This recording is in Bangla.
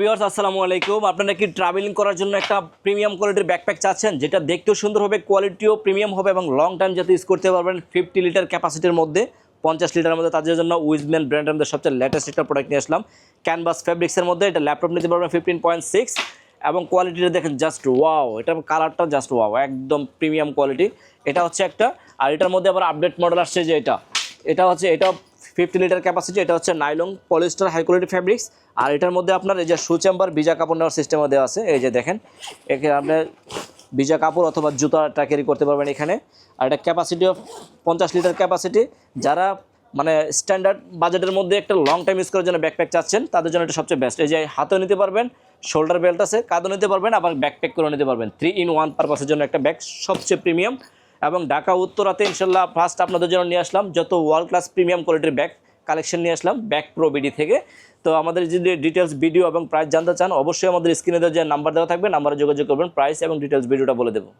ভিউয়ার্স, আসসালামু আলাইকুম। আপনারা কি ট্রাভেলিং করার জন্য একটা প্রিমিয়াম কোয়ালিটির ব্যাকপ্যাক চাচ্ছেন? যেটা দেখতেও সুন্দর হবে কোয়ালিটিও প্রিমিয়াম হবে এবং লং টাইম যাতে ইউজ করতে পারবেন ফিফটি লিটার ক্যাপাসিটির মধ্যে, পঞ্চাশ লিটারের মধ্যে। তাদের জন্য উইজম্যান ব্র্যান্ডের মধ্যে সবচেয়ে লেটেস্ট একটা প্রোডাক্ট নিয়ে আসলাম। ক্যানভাস ফেব্রিক্সের মধ্যে এটা ল্যাপটপ নিতে পারবেন ফিফটিন পয়েন্ট সিক্স এবং কোয়ালিটিটা দেখেন জাস্ট ওয়াও এটা কালারটা জাস্ট ওয়াও একদম প্রিমিয়াম কোয়ালিটি এটা হচ্ছে একটা, আর এটার মধ্যে আবার আপডেট মডেল আসছে যে এটা। এটা হচ্ছে এটা ফিফটি লিটার ক্যাপাসিটি এটা হচ্ছে nylon polyester high quality fabrics আর এটার মধ্যে আপনার এই যে শু চেম্বার ভিজা কাপড় নেওয়ার সিস্টেমও দেওয়া আছে। এই যে দেখেন এখানে আপনার ভিজা কাপড় অথবা জুতাটা ক্যারি করতে পারবেন এখানে। আর এটা ক্যাপাসিটি অফ পঞ্চাশ লিটার ক্যাপাসিটি যারা মানে স্ট্যান্ডার্ড বাজেটের মধ্যে একটা লং টাইম ইউজ করার জন্য ব্যাকপ্যাক চাচ্ছেন, তাদের জন্য এটা সবচেয়ে বেস্ট এই যে হাতেও নিতে পারবেন শোল্ডার বেল্ট আছে, কাঁধও নিতে পারবেন, আবার ব্যাকপ্যাক করে নিতে পারবেন। থ্রি ইন ওয়ান পারপাসের জন্য একটা ব্যাগ সবচেয়ে প্রিমিয়াম এবং ঢাকা উত্তরাতে ইনশাল্লাহ ফার্স্ট আপনাদের জন্য নিয়ে আসলাম যত ওয়ার্ল্ড ক্লাস প্রিমিয়াম কোয়ালিটির ব্যাগ কালেকশন নিয়ে আসলাম ব্যাক প্রো বিডি থেকে। তো আমাদের যদি ডিটেলস ভিডিও এবং প্রাইস জানতে চান, অবশ্যই আমাদের স্ক্রিনে যে নাম্বার দেওয়া থাকবে নাম্বারে যোগাযোগ করবেন প্রাইস এবং ডিটেলস ভিডিওটা বলে দেবো।